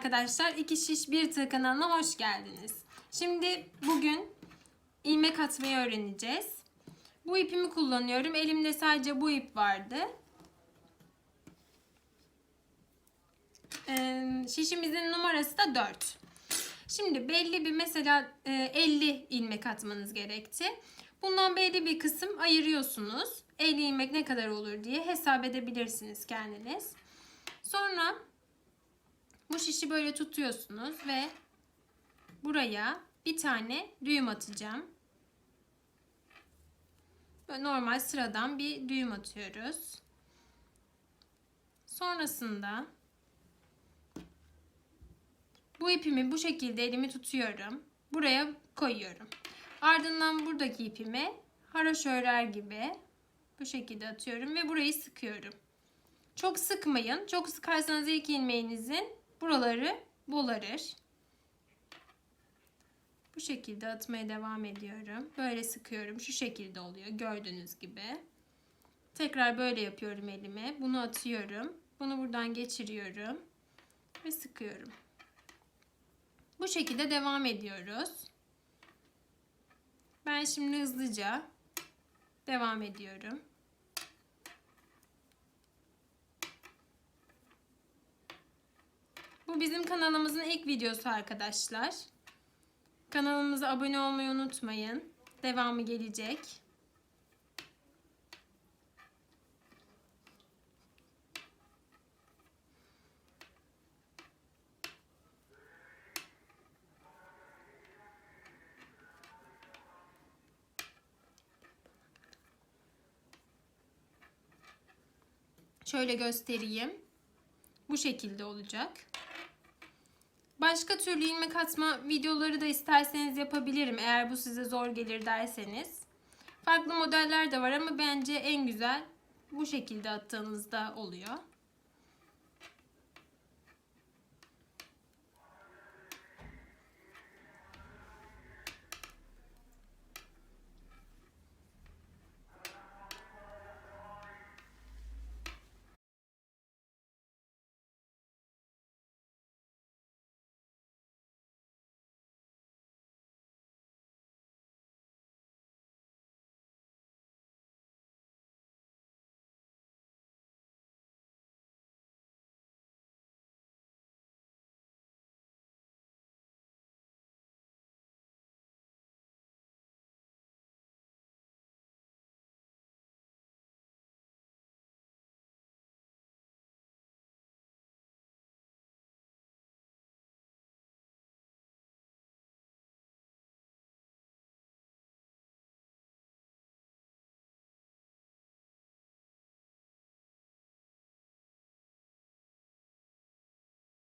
arkadaşlar. İki şiş bir tığ kanalına hoş geldiniz. Şimdi bugün ilmek atmayı öğreneceğiz. Bu ipimi kullanıyorum. Elimde sadece bu ip vardı. Ee, şişimizin numarası da 4. Şimdi belli bir mesela e, 50 ilmek atmanız gerekti. Bundan belli bir kısım ayırıyorsunuz. 50 ilmek ne kadar olur diye hesap edebilirsiniz kendiniz. Sonra bu şişi böyle tutuyorsunuz ve buraya bir tane düğüm atacağım. Böyle normal sıradan bir düğüm atıyoruz. Sonrasında bu ipimi bu şekilde elimi tutuyorum. Buraya koyuyorum. Ardından buradaki ipimi haraşo örer gibi bu şekilde atıyorum ve burayı sıkıyorum. Çok sıkmayın. Çok sıkarsanız ilk ilmeğinizin buraları bularır. Bu şekilde atmaya devam ediyorum. Böyle sıkıyorum. Şu şekilde oluyor. Gördüğünüz gibi. Tekrar böyle yapıyorum elime. Bunu atıyorum. Bunu buradan geçiriyorum. Ve sıkıyorum. Bu şekilde devam ediyoruz. Ben şimdi hızlıca devam ediyorum. Bu bizim kanalımızın ilk videosu arkadaşlar. Kanalımıza abone olmayı unutmayın. Devamı gelecek. Şöyle göstereyim. Bu şekilde olacak. Başka türlü ilmek atma videoları da isterseniz yapabilirim eğer bu size zor gelir derseniz. Farklı modeller de var ama bence en güzel bu şekilde attığınızda oluyor.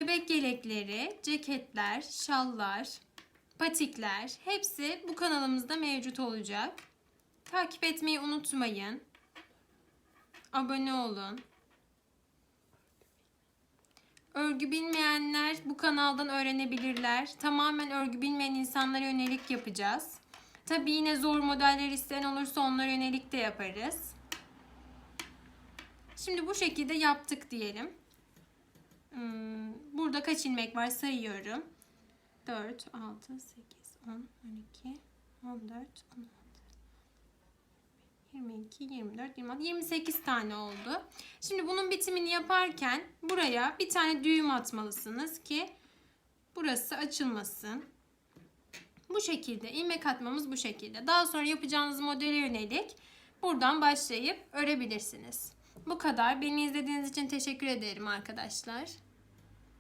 Bebek yelekleri, ceketler, şallar, patikler hepsi bu kanalımızda mevcut olacak. Takip etmeyi unutmayın. Abone olun. Örgü bilmeyenler bu kanaldan öğrenebilirler. Tamamen örgü bilmeyen insanlara yönelik yapacağız. Tabi yine zor modeller isteyen olursa onlara yönelik de yaparız. Şimdi bu şekilde yaptık diyelim. Burada kaç ilmek var sayıyorum. 4, 6, 8, 10, 12, 14, 16, 22, 24, 26, 28 tane oldu. Şimdi bunun bitimini yaparken buraya bir tane düğüm atmalısınız ki burası açılmasın. Bu şekilde ilmek atmamız bu şekilde. Daha sonra yapacağınız modele yönelik buradan başlayıp örebilirsiniz. Bu kadar. Beni izlediğiniz için teşekkür ederim arkadaşlar.